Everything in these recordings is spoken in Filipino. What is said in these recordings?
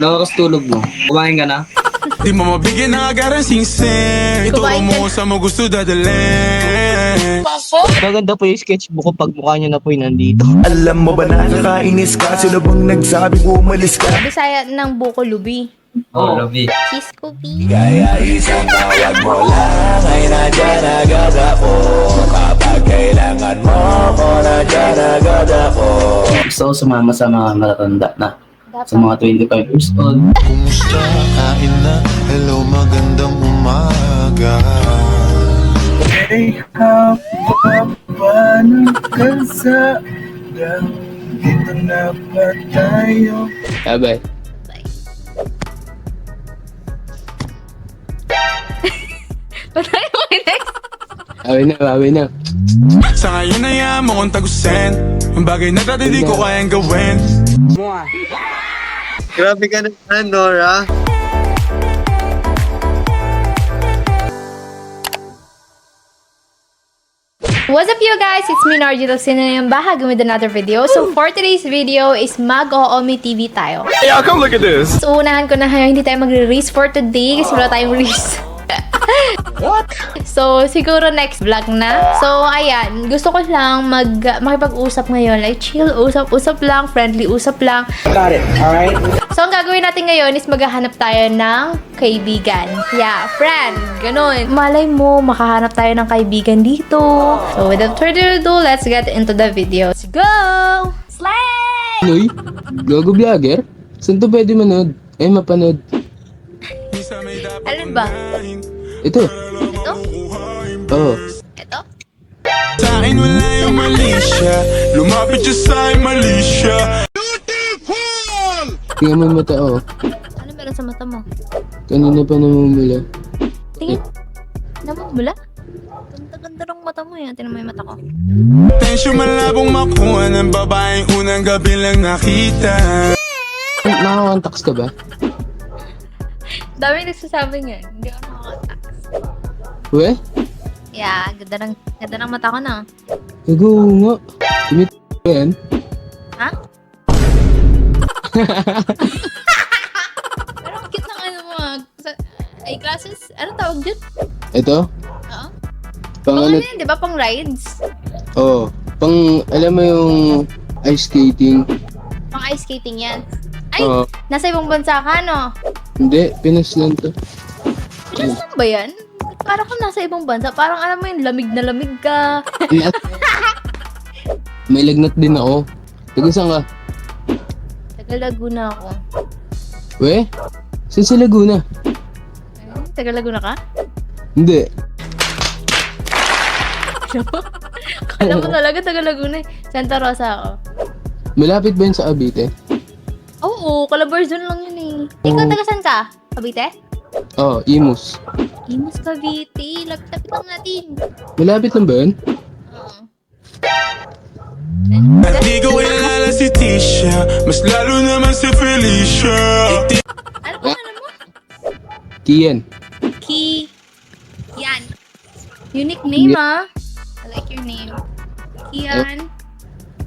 Nakas tulog mo. Kumain ka na? Di mo mabigyan ng agarang singsing Ituro Kumain mo ka. saan mo gusto dadalhin Maganda po yung sketchbook ko pag mukha niyo na po yung nandito. Alam mo ba na nakainis ka? Sino bang nagsabi umalis ka? Bisaya ng buko lubi. Oh, Lovey. Cheese cookie. Kaya isang tawag mo lang ay nandiyan agad ako Kapag kailangan mo ko nandiyan agad ako Gusto ko sumama sa mga matatanda na. Sa mga 25 years old. Kumusta? Kain na? Hello, magandang umaga Ay haba ng kalsada Dito na ba tayo? Bye-bye. Patay mo yung next. Awi na, awi na. Sa ngayon na yan mo kong tagusin Ang bagay na dati di ko kayang gawin Grabe ka naman, Nora. What's up you guys? It's me Narji Toxina yung bahag with another video. So for today's video is mag-oomi TV tayo. Yeah, come look at this So unahan ko na ngayon, hindi tayo magre-race for today kasi wala tayong race. What? So, siguro next vlog na. So, ayan. Gusto ko lang mag, makipag-usap ngayon. Like, chill, usap-usap lang, friendly usap lang. Got it, alright? So, ang gagawin natin ngayon is maghahanap tayo ng kaibigan. Yeah, friend. Ganun. Malay mo, makahanap tayo ng kaibigan dito. So, without further ado, let's get into the video. Let's go! Slay! Noy, gago vlogger? Saan to pwede manood? Ay, mapanood. Alin ba? Ito. Ito? Oo. Ito? Sa akin wala yung mali siya Lumapit siya sa akin mali siya Tingnan mo yung mata, oh. Ano meron sa mata mo? Kanina pa namumula. Tingin. Namumula? Ganda-ganda ng mata mo yan. Tingnan mo yung mata ko. Tensyon malabong makuha ng babaeng unang gabi lang nakita Nakakontacts ka ba? Dami nagsasabi nga. Hindi ako nakakatax. We? Yeah, ganda ng, ganda ng mata ko na. Gago nga. Ba yan? Ha? Pero ang cute ng ano mo ah. Sa, eyeglasses? Ano tawag dyan? Ito? Oo. Pang Pang ano? ano yun, di ba? Pang rides. Oo. Pang, alam mo yung ice skating? Pang ice skating yan. Ay, Oo. nasa ibang bansa ka, no? Hindi, Pinas lang to. Pinas lang ba yan? Parang kung nasa ibang bansa, parang alam mo yun, lamig na lamig ka. May lagnat din ako. Taga saan ka? Taga Laguna ako. We? Saan sa Laguna? Ayun, Taga Laguna ka? Hindi. Kala mo talaga taga Laguna eh. Santa Rosa ako. Malapit ba yun sa Abite? Oo, Calabarzon lang yun eh. Ikaw taga saan ka? Cavite? Oo, oh, Imus. Imus Cavite. Lapit-lapit lang natin. Malapit lang ba yun? Oo. At di ko kilala si Tisha Mas lalo naman si Felicia Ano pa ano mo? Kian. Ki. Yan. Unique name ah. I like your name. Kian.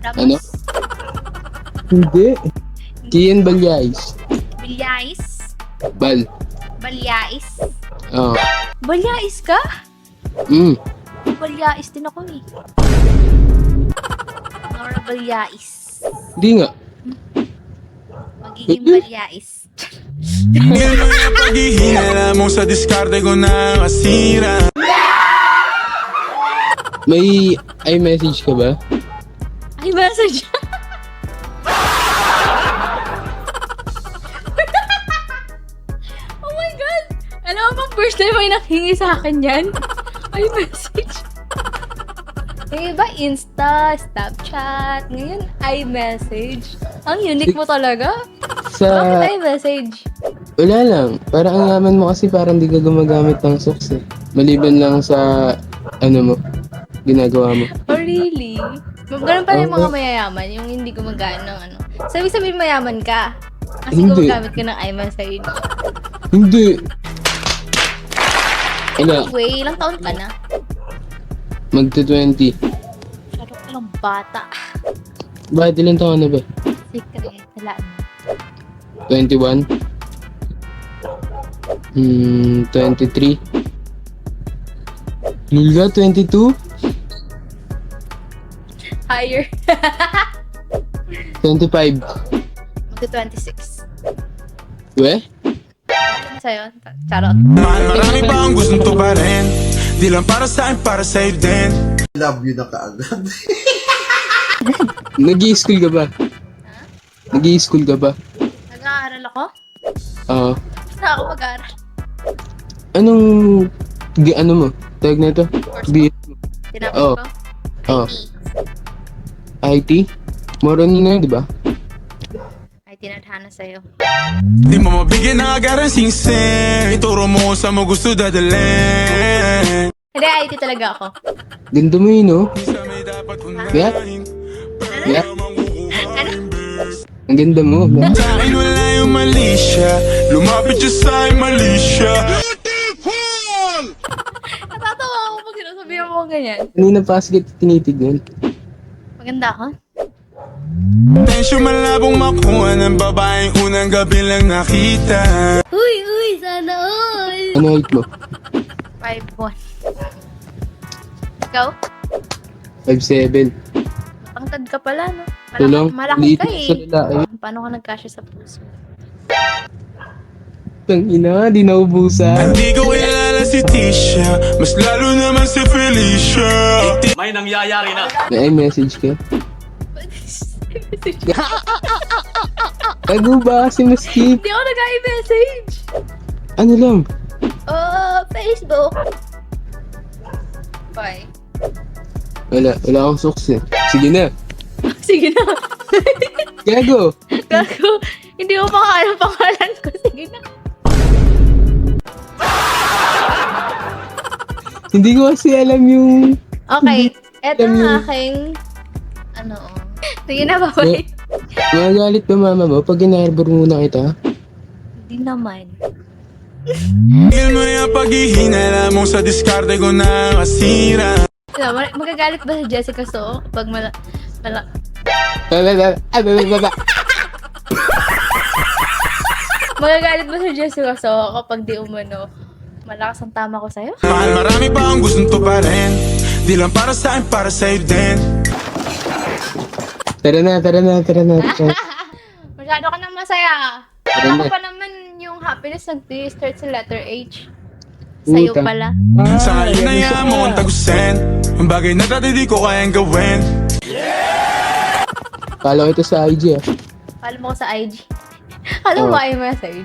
Ramos. Ano? Hindi. Kian Balyais. Bilyais. Bal. Balyais. Oo. Balyais ka? Mm. Balyais din ako eh. Nora Balyais. Hindi nga. Magiging Balyais. Ganun ang paghihinala mo sa diskarte ko na masira May iMessage ka ba? Ay, message. Alam mo first time may nanghingi sa akin yan? Ay, message. Yung iba, Insta, Snapchat. Ngayon, iMessage. Ang unique mo talaga. Sa... Bakit iMessage? Wala lang. Parang ang yaman mo kasi parang di ka gumagamit ng socks eh. Maliban lang sa... Ano mo? Ginagawa mo. Oh, really? Ganun pala yung mga mayayaman, yung hindi gumagana ng ano. Sabi sabihin mayaman ka. Kasi Hindi. gumagamit ka ng iMessage. Hindi. Wala. Anyway, ilang taon ka na? Magta-20. Masyado ka lang bata. Bakit ilan taon na ba? Secret. Wala na. 21. Hmm, 23. Lulga, 22. Higher. 25. Magto-26. We? Ano sa'yo? Charot. Marami pa ang gustong tuparin Di lang para sa akin, para sa'yo din Love you na kaagad. Nag-i-school ka ba? Nag-i-school ka ba? Nag-aaral ako? Oo. Basta ako mag-aaral. anong, gi- ano mo? Tawag na ito? B- Tinapos Oh. ko? oh, IT. IT? Moron na yun, di ba? Tinadhana sa'yo. Di mo mabigyan ng agarang singsing Ituro mo saan mo gusto dadalhin Hindi, IT talaga ako. Ganda mo yun, no? Sa Yeah. Yeah. kukuha imbes Ang ganda mo. Sa akin wala yung mali siya Lumapit siya sa akin mali siya Natatawa ako pag sinasabihan mo ganyan. Kanina pa kasi kita tinitignan. Maganda ako? Tensyon malabong makuha ng babaeng unang gabi lang nakita Uy, uy, sana all! Ano height mo? 5'1". Ikaw? 5'7". Pangtad ka pala, no? Malaki, malaki liit ka sa eh. lalaki. Paano ka nagkasya sa puso? Tang ina, di naubusan. Hindi ko kilala si Tisha Mas lalo naman si Felicia May message ka? Tago ba kasi maskip? Hindi ako nag-i-message! Ano lang? Oh, Facebook! Bye. Wala, wala akong socks eh. Sige na. Sige na. Gago! Gago. Hindi ko pangalan pangalan ko. Sige na. Hindi ko kasi alam yung... Okay. Eto ang aking... Ano? Sige na, bye Magagalit ba mama mo? Pag inarbor muna kita? Hindi naman. Tigil mo yung paghihinala mo sa diskarte ko na kasira Ano, mag- magagalit ba si Jessica So kapag mala... mala Ba, ba, ba, ah, magagalit ba si Jessica So kapag di umano malakas ang tama ko sa'yo? Mahal marami pa ang gustong tuparin Di lang para sa akin, para sa'yo din Tara na, tara na, tara na. tara na. Masyado ka na masaya. Tara Ako na. pa naman yung happiness nag-start sa letter H. Sa'yo Puta. pala. Sa ngayon na yan mo kong tagusin Ang bagay na dati di ko kayang gawin Kala ko ito sa IG ah. Follow mo ko sa IG. Follow mo Oh. ay message.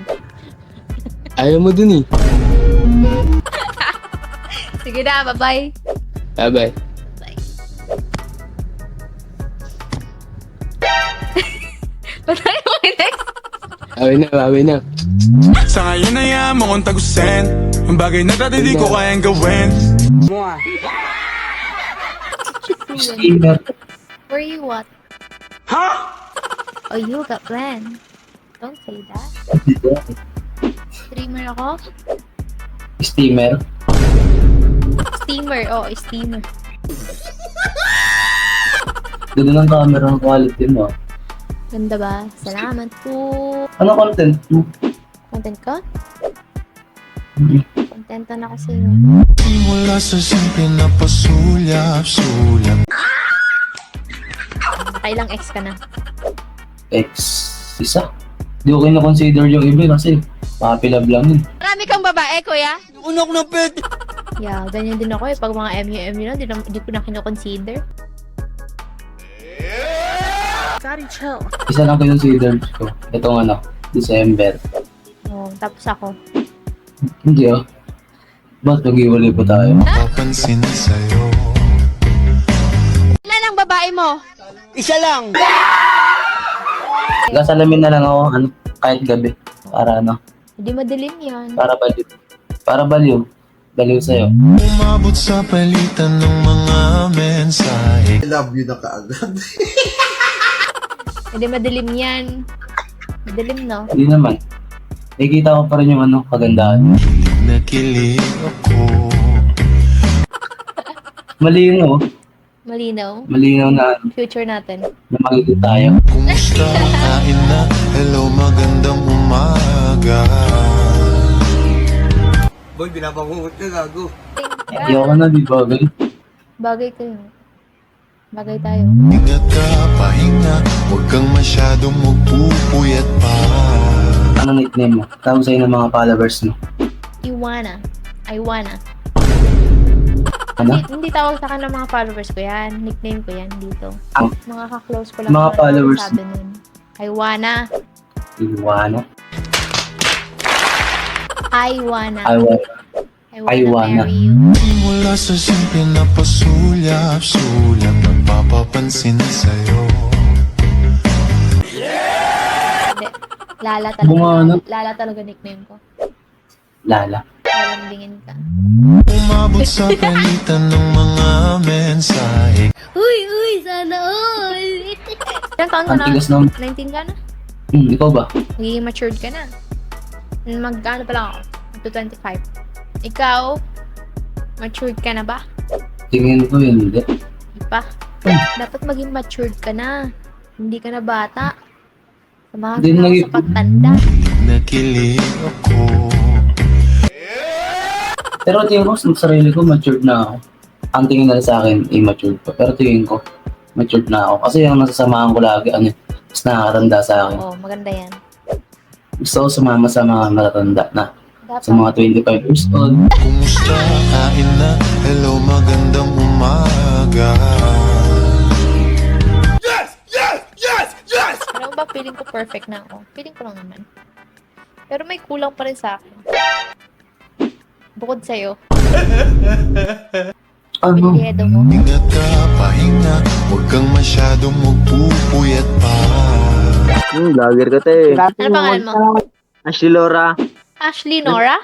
Ayaw mo dun eh. Sige na, bye-bye. Bye-bye. Patay mo next. Away na, away na. Sa ngayon na yan mo kong tagusin Ang bagay na dati di ko kayang gawin. Where you what? Huh? Oh, you got plan. Don't say that. Streamer ako? Steamer. Steamer. Oh, steamer. Ganda ng camera ng quality mo. ah. Ganda ba? Salamat po. Ano content mo? Content ko? Mhm. Contento na kasi yun. Mula sa simple na pasulyap-sulyap Nakailang ex ka na. X. Isa. Di ko kina-consider yung iba kasi papilab lang yun. Marami kang babae, kuya? Unok na pet! Yeah, ganyan din ako eh. Pag mga MU-MU lang, di, na, di ko na kinoconsider. Isa lang kinonsider ko. Itong ano, December. Oh, tapos ako. Hindi ah. Ba't nag-iwalay pa tayo? Papansin sa'yo Ilan ang babae mo? Gasalamin na lang ako, ano, kahit gabi. Para ano, Hindi madilim yan. para baliw. Para baliw. Baliw sa'yo. Umabot sa palitan ng mga mensahe Love you na kaagad. Hindi madilim yan. Madilim, no? Hindi naman. Nakikita ko pa rin yung ano, kagandahan. Kilig na kilig ako Mali yun oh. Malinaw. Malinaw na, Future natin. na magiging tayo. Kumusta? Kain na? Hello, magandang umaga Boy, binabangungot ka, gago. Ayoko na, di ba? Bagay kayo. Bagay tayo. Ingat ka, pahinga Huwag kang masyadong magpupuyat pa Anong nickname mo? Tawag sa'yo ng mga followers mo. Iwana. I wanna. Ano? Hindi, hindi tawag sa akin ng mga followers ko yan. Nickname ko yan dito. Ang- Mga ka-close ko lang. Mga followers. Sabi nun. I wanna. Iwana. I wanna. I wanna, I wanna. marry you. Mula sa simple na pasulyap-sulyap Nagpapapansin sa'yo Hindi. Lala talaga. Bunga, ano? Lala talaga nickname ko. Lala. Lalambingin ka. Umabot sa palitan ng mga mensahe Uy, uy, sana all. Ilan taon ka Ang na? tigas ng... 19 ka na? Hmm, ikaw ba? Magiging matured ka na. Mag-ano pa lang ako? Up to 25. Ikaw, matured ka na ba? Tingin ko yun, hindi. Hindi pa. Dapat maging matured ka na. Hindi ka na bata. Sa mga Hindi tao nag- sa pagtanda. Nakilig ako Pero tingin ko sa sarili ko, matured na ako. Ang tingin nila sa akin, immature pa. Pero tingin ko, matured na ako. Kasi yung nasasamahan ko lagi, ano, mas nakakatanda sa akin. Oo, maganda yan. Gusto ko sumama sa mga matatanda na. Sa mga 25 years old. Kumusta? Kain na? Hello, magandang umaga Alam mo ba, feeling ko perfect na ako. Feeling ko lang naman. Pero may kulang pa rin sa akin. Bukod sa'yo, Ano? pilyedo mo. Ingat ka, pahinga Huwag kang masyadong magpupuyat pa Hmm, lager ka te. Ano pangalan mo? Ashley Laura. Ashley Nora?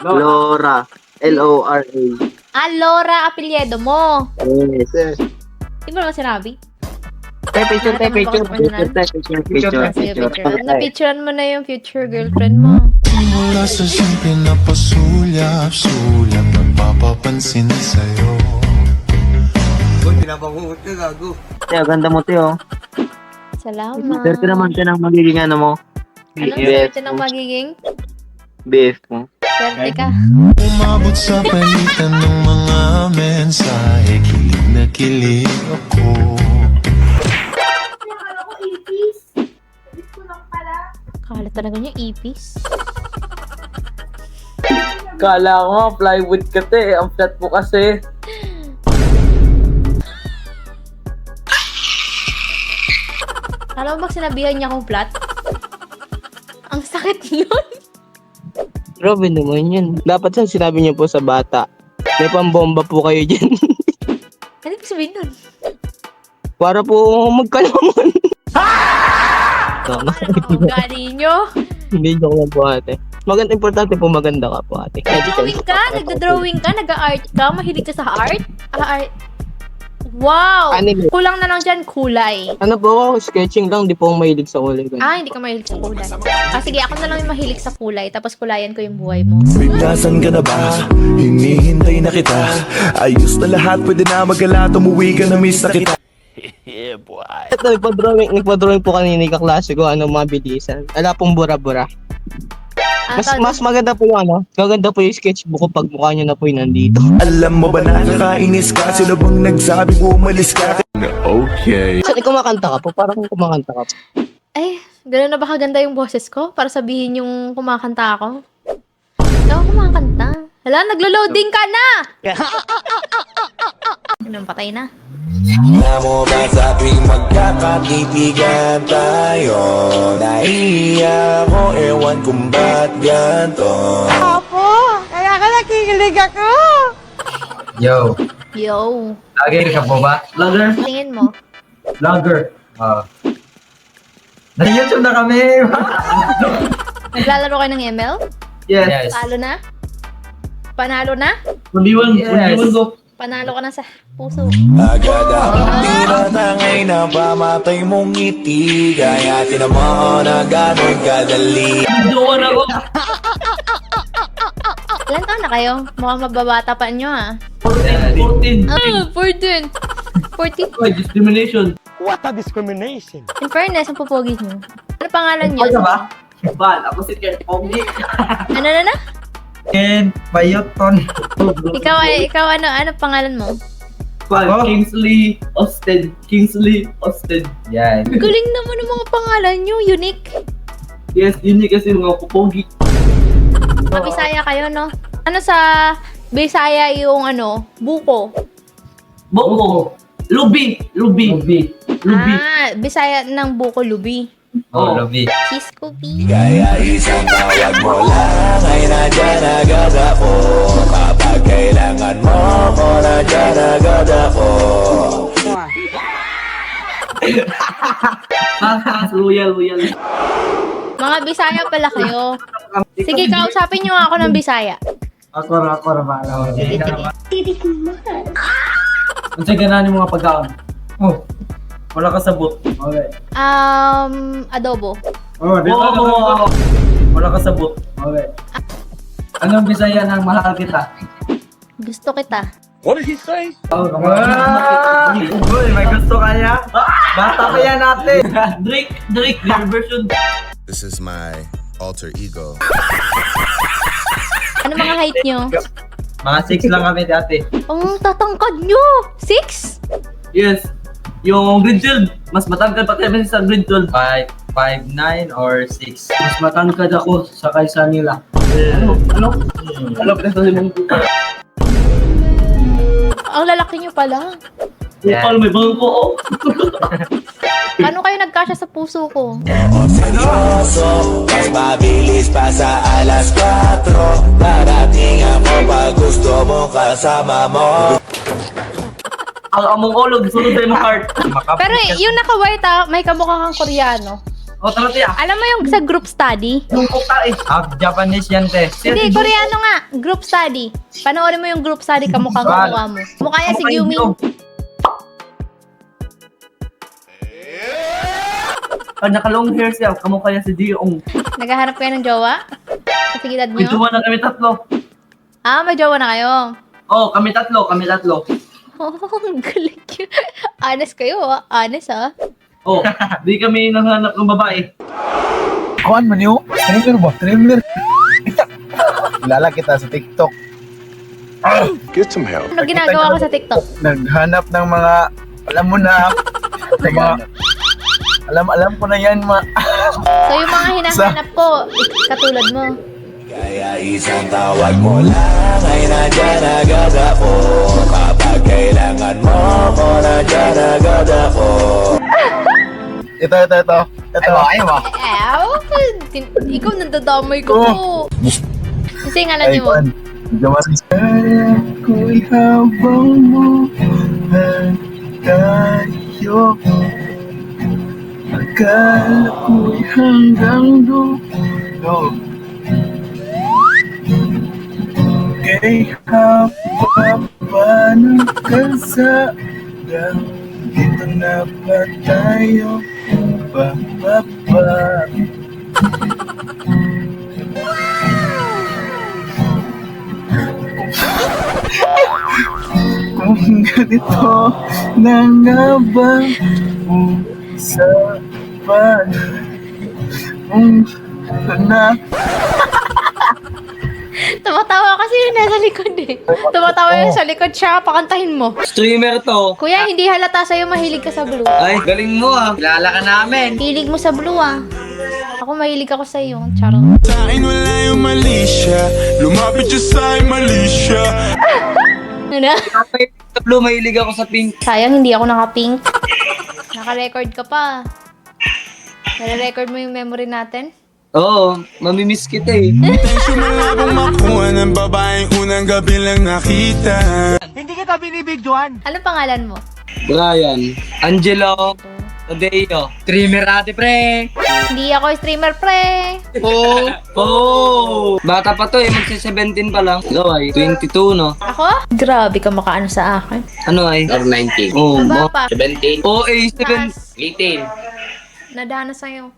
Laura. L-O-R-A. Ah, Laura, apelyedo mo. Yes. Di mo naman sinabi? Te, picture, Ano ba picture. Picture, te, picture, picture. Sige, picture. Na-picturean mo na yung future girlfriend mo. Mula sa simple na pasulyap-sulyap Nagpapapansin sa'yo Boy, binabangungot ka, gago. Te, ganda mo, te, oh. Salamat. Swerte naman ka ng magiging ano mo. Anong swerte ng magiging? BF mo. Swerte ka. Umabot sa palitan ng mga mensahe Kilig na kilig ako Kala talaga niya ipis. Kala ko nga, plywood ka, te. Ang flat mo kasi. Alam mo ba sinabihan niya akong flat? Ang sakit nun. Grabe naman yun. Dapat sa sinabi niyo po sa bata. May pambomba po kayo dyan. Ano ibig sabihin nun? Para po magkalaman. Ano ang ugali nyo? Hindi joke lang po ate. Maganda, importante po maganda ka po ate. Drawing ka? Nagda-drawing ka? Nag-art ka? Mahilig ka sa art? Ah, art. Wow! Anime. Kulang na lang dyan, kulay. Ano po, sketching lang, di po ako mahilig sa kulay. Ah, hindi ka mahilig sa kulay. Ah, sige, ako na lang yung mahilig sa kulay, tapos kulayan ko yung buhay mo. Nasan ka na ba? Hinihintay na kita Ayos na lahat, pwede na magala Tumuwi ka na miss na kita Ito, nagpa-drawing, nagpa-drawing po kanina yung kaklase ko, ano, mabilisan. Wala pong bura-bura. Mas, mas maganda po yung ano, maganda po yung sketchbook ko pag mukha niyo na po yung nandito. Alam mo ba na nakainis ka? Sino bang nagsabi mo umalis ka? Okay Saan kumakanta ka po? Parang kumakanta ka po. Ay, gano'n na ba kaganda yung boses ko? Para sabihin yung kumakanta ako? Ako kumakanta. Hala, naglo-loading ka na! Ganun, patay na. Na mo ba sa tuwing magkakakitigan tayo Naiiyak ko, ewan kung ba't ganto Yo, Yo, lager ka po ba? Lager? tingin mo. Lager. Ah. Na-YouTube na kami! Naglalaro kayo ng ML? yes. Talo na? Panalo na? Kuliwan, kuliwan ko. Panalo ka na sa puso. Agad ang tinatangay na pamatay mong ngiti Kaya tinamaan na gano'y kadali Doon ako. Ilan taon na kayo? Mukhang mababata pa nyo ah. 14. 14. Ah, 14. 14? Oy, discrimination. In fairness, ang pupogi mo. Ano pangalan niyo? ba? Bal, ako si Ken Pogi. Ano na na? Ken Payoton. Ikaw, ay- ikaw ano, ano pangalan mo? Bal, Kingsley Austin. Kingsley Austin. Yan. Galing naman ng mga pangalan niyo, unique. Yes, yung kasi mga pupogi. Mga Bisaya kayo, no? Ano sa Bisaya yung ano, buko? Boko. Lubi. Lubi. Lubi. Lubi. Ah, Bisaya ng buko, lubi. Oh, Lubi. Cisco B. Kaya isang tawag mo lang ay nandyan agad ako Kapag kailangan mo ko nandyan agad ako Haha, loyal, loyal. Mga Bisaya pala kayo. Sige, kausapin niyo ako ng Bisaya. Ako ra, ako ra ba? Sige, sige. Ang ganahan yung mga pagkaon. Oh, wala ka sabot. Okay. Um, adobo. Oh, di ba? Oh, wala ka sabot. Okay. Anong bisaya ng mahal kita? Gusto kita. Oh, ah, Uy, may gusto ka niya? Bata pa yan natin. Drake, Drake, your version. This is my alter ego. Ano mga height niyo? Mga 6 lang kami dati. Ang tatangkad niyo! Six? Yes. Yung grade 12, mas matangkad pa tayo sa grade 12. 5, 5, 9 or 6. Mas matangkad ako sa kaysa nila. Ano? Ano? Ano pinagsasabi mong Ang lalaki niyo pala. Kupal may bangko oh. Paano kayo nagkasya sa puso ko? Seryoso, mas mabilis pa sa alas 4 Darating ako pag gusto mo kasama mo Ang among olog, sunod tayo mo heart. Pero yung naka-white ah, may kamukha kang Koreano. O, tara tiya. Alam mo yung sa group study? Yung kukta eh. Ah, Japanese yan te. Hindi, Koreano nga. Group study. Panoorin mo yung group study, kamukha ang kamukha mo. Mukha niya si Gyumi. Pag naka-long hair siya, kamukha niya si Jiong. Naghahanap kayo ng jowa? Sa sigilad May niyo? jowa na kami tatlo. Ah, may jowa na kayo. Oh, kami tatlo, kami tatlo. Oh, ang galing yun. Honest kayo ah. Honest ah. Oh, di kami nanghanap ng babae. Kuan man yun? Streamer ba? Streamer. Kilala kita sa TikTok. Get some help. Ano ginagawa ko sa TikTok? Naghanap ng mga, alam mo na, mga, alam, alam ko na yan, mga, So yung mga hinahanap ko, katulad mo. Kaya isang tawag mo lang ay nandyan agad ako kailangan mo ko nandyan agad ako ito, ito, ito. Ito. Ay, ba? Ew, tin- ikaw nandadamay ko po. Kasi ngalan niyo mo. Gawa sa Kaya ko'y habang mo tayo Akala ko'y hanggang dulo Kay habang pa ng kasada Dito na ba tayo bababa? Kung ganito na nga ba usapan Kung na Tumatawa kasi yun nasa likod eh. Tumatawa yun sa likod siya, pakantahin mo. Streamer to. Kuya, hindi halata sa'yo mahilig ka sa blue. Ay, galing mo ah. Kilala ka namin. Hilig mo sa blue ah. Ako mahilig ako sa iyo. Charot. Sa akin wala yung mali siya Lumapit siya sa akin mali siya Ano? Sa blue, mahilig ako sa pink. Sayang, hindi ako naka-pink. Naka-record ka pa. Nare-record mo yung memory natin? Oo, mamimiss kita eh. Tensyon malabong makuha ng babaeng unang gabi lang nakita Ano pangalan mo? Brian, Angelo, Tadeo. Streamer ate pre. Hindi ako streamer, pre. Oh, oh. Bata pa to eh, magsi-17 pa lang. Ikaw ay 22 no? Ako? Grabe ka makaano sa akin. Ano ay? Or 19. Oh, Aba mo. pa. 17. Oh, eh, 7. Taas. 18. Nadana sa'yo.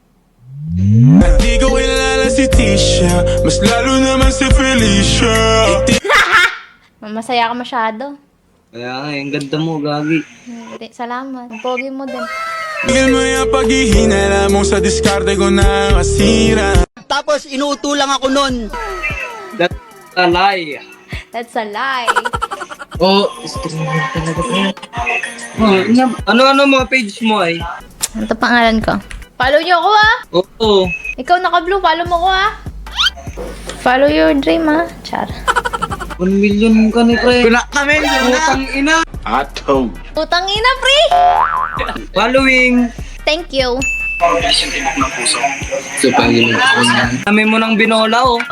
At di ko kilala si Tisha Mas lalo naman si Felicia Masaya ka masyado. Kaya nga, yung ganda mo, Gagi. Hindi, salamat. Ang pogi mo din. Tigil mo yung paghihina mo sa diskarte ko na masira Tapos inuuto lang ako nun. That's a lie. That's a lie. Oh, streamer talaga to. Oh, na- ano-ano mga page mo ay? Ito pangalan ko. Follow niyo ako ah! Oo. Ikaw naka-blue, follow mo ko ah! Follow your dream ah. Char. 1 million ka ni pre. Wala kami, Utang ina. Utang ina, pre! Following. Thank you. So, Panginoon. Kami mo ng binola, oh.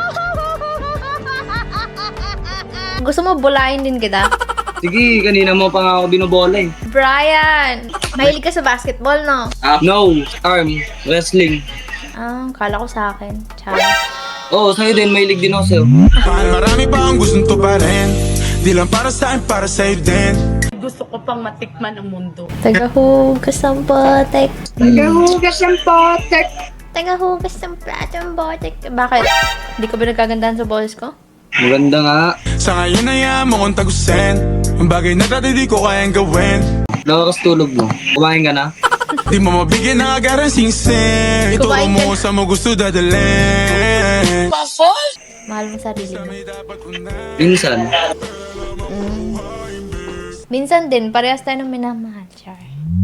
Gusto mo bulayin din kita? Sige, kanina mo pa nga ako binobola eh. Brian! Mahilig ka sa basketball, no? No, arm, wrestling. Ah, kala ko sa akin. Char. Oo, oh, sa'yo din, mahilig din ako sa'yo. Mahal marami pa ang gustong tuparin Di lang para sa akin, para sa'yo din Tagahugas ng botek. Tagahugas ng botek. Tagahugas ng platong botek. Bakit? Hindi ka ba nagkagandahan sa boses ko? Maganda nga. Sa ngayon ay mo kong tagusin Ang bagay na dati di ko kayang gawin Nakakas tulog mo. Kumain ka na? Di mo mabigyan ng agarang singsing Ituro Kumain mo ka. sa mo gusto dadalhin Mahal mo sarili mo. Minsan. Minsan din, parehas tayo ng minamahal.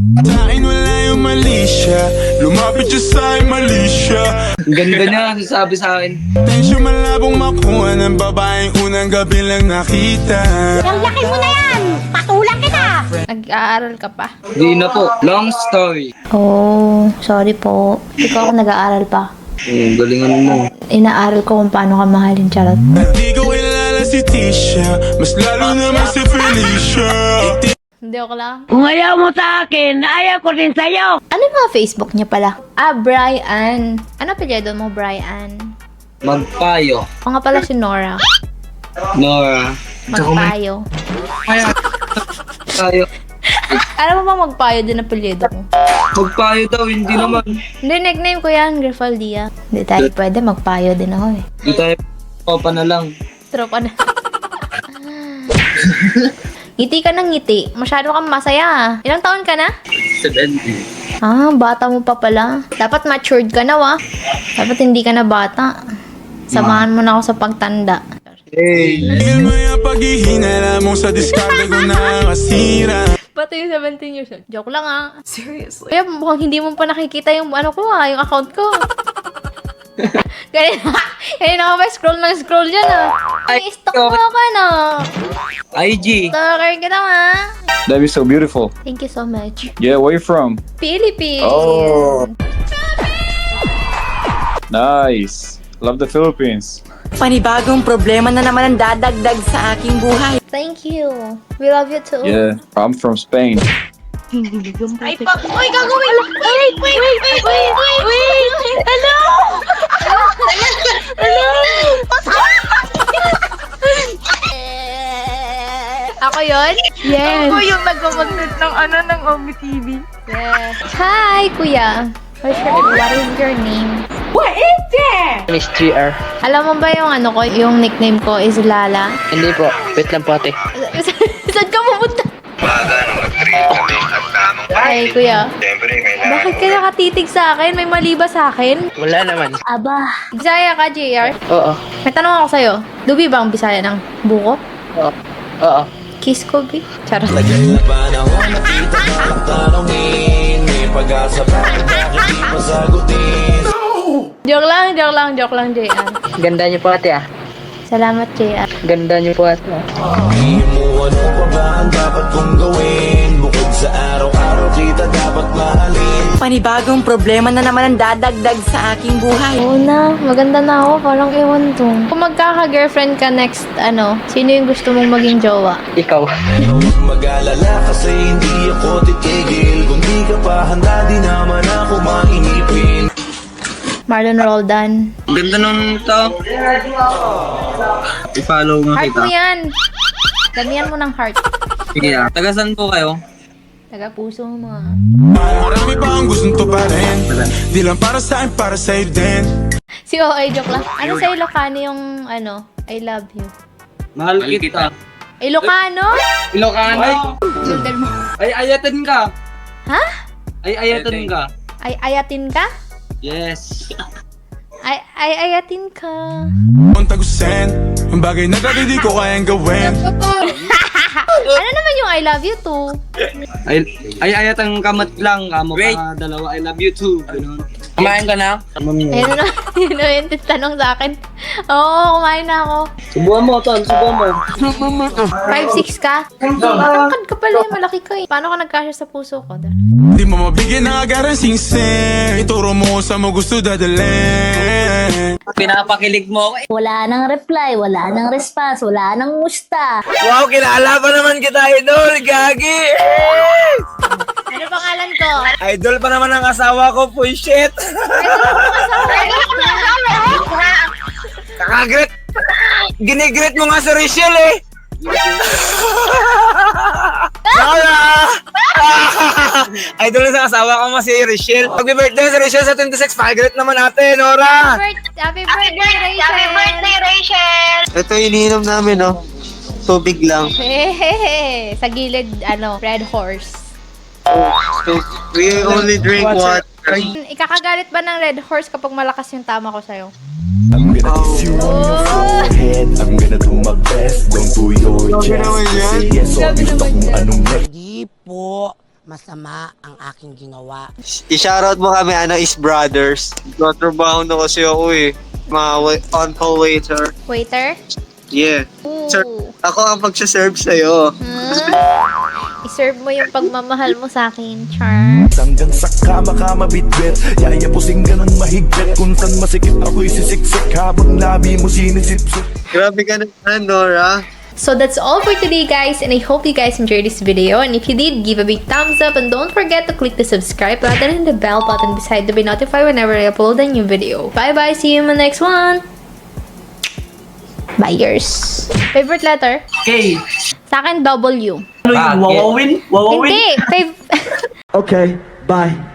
Char. Sa akin wala yung mali siya Lumapit siya sa akin mali siya Ang ganda niya, sasabi sa akin. Tensyon malabong makuha ng babaeng unang gabi lang nakita Nag-aaral ka pa? Di na po. Long story. Oh, sorry po. Hindi ko ako nag-aaral pa. Oh, galingan mo. Inaaral ko kung paano ka mahalin, charot. Di ko kilala si Tisha Mas lalo naman si Felicia Hindi ako lang. Kung ayaw mo sa akin, ayaw ko din sa'yo. Ano yung mga Facebook niya pala? Ah, Brian. Ano apelyido mo, Brian? Magpayo. Ako nga pala si Nora. Nora. Magpayo. Tayo. Alam mo ba magpayo din apelyido ko? Magpayo daw, hindi naman. Hindi, nickname ko yan, Grifaldia. Hindi tayo pwede, magpayo din ako eh. Di tayo pa na lang. Tropa na. ngiti ka ng ngiti. Masyado kang masaya. Ilang taon ka na? 70. Ah, bata mo pa pala. Dapat matured ka na, wa? Dapat hindi ka na bata. Samahan mo na ako sa pagtanda. Hey. Mo sa diskarte ko na Pati yung 17 years old. Joke lang ah. Seriously? Kaya mukhang hindi mo pa nakikita yung ano ko ah, yung account ko. Kanina, kanina ako pa scroll ng scroll dyan ah. Ay, stalk mo ka na. IG. Stalker kita ma. That is so beautiful. Thank you so much. Yeah, where you from? Philippines. Oh. Nice. Love the Philippines. Panibagong problema na naman ang dadagdag sa aking buhay. Thank you. We love you too. Yeah, I'm from Spain. Ay, pa, uy, gagawin! Wait, wait, wait, wait, wait, wait, wait! Hello! Hello! Ako yon? Yes. Ako yung nagmamagnet ng ano ng Omi TV. Yes. Hi, kuya. What's your, what is your name? Miss GR. Alam mo ba yung ano ko, yung nickname ko is Lala? Hindi po. Wait lang po ate. Saan ka pupunta? Ay, kuya. Bakit ka nakatitig sa akin? May mali ba sa akin? Wala naman. Aba. Bisaya ka, JR? Oo. May tanong ako sa'yo. Dubi ba ang Bisaya ng buko? Oo. Oo. Kiss ko, bi? Charot. Joke lang, joke lang, joke lang, JR. Ganda niyo po ate ah. Salamat, JR. Ganda niyo po ate ah. mo ano pa ba ang dapat kong gawin Bukod sa araw-araw kita dapat mahalin Panibagong problema na naman ang dadagdag sa aking buhay. Oo na, maganda na ako. Parang ewan to. Kung magkaka-girlfriend ka next, ano, sino yung gusto mong maging jowa? Ikaw. Mag-alala kasi hindi ako titigil Kung di ka pa handa di naman ako mainipin Marlon Roldan. Ganda nung tao. I-follow nga Heart kita. mo yan! Damihan mo ng heart. Sige na. Tagasan po kayo? Taga puso mo mga. Marami pa ang gustong tuparin Di lang para sa akin, para sa'yo din Si OA, joke lang. Ano sa Ilocano yung, ano, I love you? Mahal kita. Ilocano? Ilocano. Mo. Ay, ayatin ka. Ha? Ay, ayatin ka. Ay, ayatin ka? Yes. Ay, ay, ayatin ka. Ang tagusin Ang bagay na dati di ko kayang gawin ano naman yung I love you too? Ay, ay ayatan kamat lang. Kamo ka dalawa. I love you too. Ganun. Kumain ka na? Ayun na, yun na yung tanong sa akin. Oo, kumain na ako. Subuhan mo, Ton. Subuhan mo. 5'6 ka? Matangkad ka pala, malaki ka eh. Paano ka nagkasya sa puso ko? Di mo mabigyan ng agarang singsing Ituro mo sa mo gusto dadalhin Pinapakilig mo ako eh. Wala nang reply, wala nang response, wala nang musta. Wow, kilala pa naman kita, idol! Gagi! Ano pangalan ko? Idol pa naman ang asawa ko, full shit! Kakagret! Ginigret mo nga sa Rachel eh! Nora! Idol sa asawa ko mas si Rachel. Pag-birthday si Rachel sa 26, pakigret naman natin, Nora! Happy birthday, Rachel! Happy birthday, Ito iniinom namin, no? Tubig lang. Hehehe. Sa gilid, ano, red horse. We only drink water. Ikakagalit ba ng red horse kapag malakas yung tama ko sa'yo? I'm gonna kiss you on your forehead I'm gonna do my best Don't do your chest Say yes or gusto kung anong next Hindi po masama ang aking ginawa. I-shoutout mo kami, ano, is brothers. Tatrabaho na kasi ako eh. Mga wa- on-call waiter. Waiter? Yeah. Sir, ako ang pagsaserve sa'yo. Hmm? I-serve mo yung pagmamahal mo sa akin, Char. Hanggang sa kama ka mabitbit Yayapusing ka ng mahigpit Kung saan masikip ako'y sisiksik Habang labi mo sinisipsip Grabe ka naman, Nora. So that's all for today guys and I hope you guys enjoyed this video and if you did give a big thumbs up and don't forget to click the subscribe button and the bell button beside to be notified whenever I upload a new video. Bye bye, see you in the next one! Buyers. Favorite letter? Okay. Sa akin W. Ano yung wawawin? Wawawin? Hindi! Fav- Okay, bye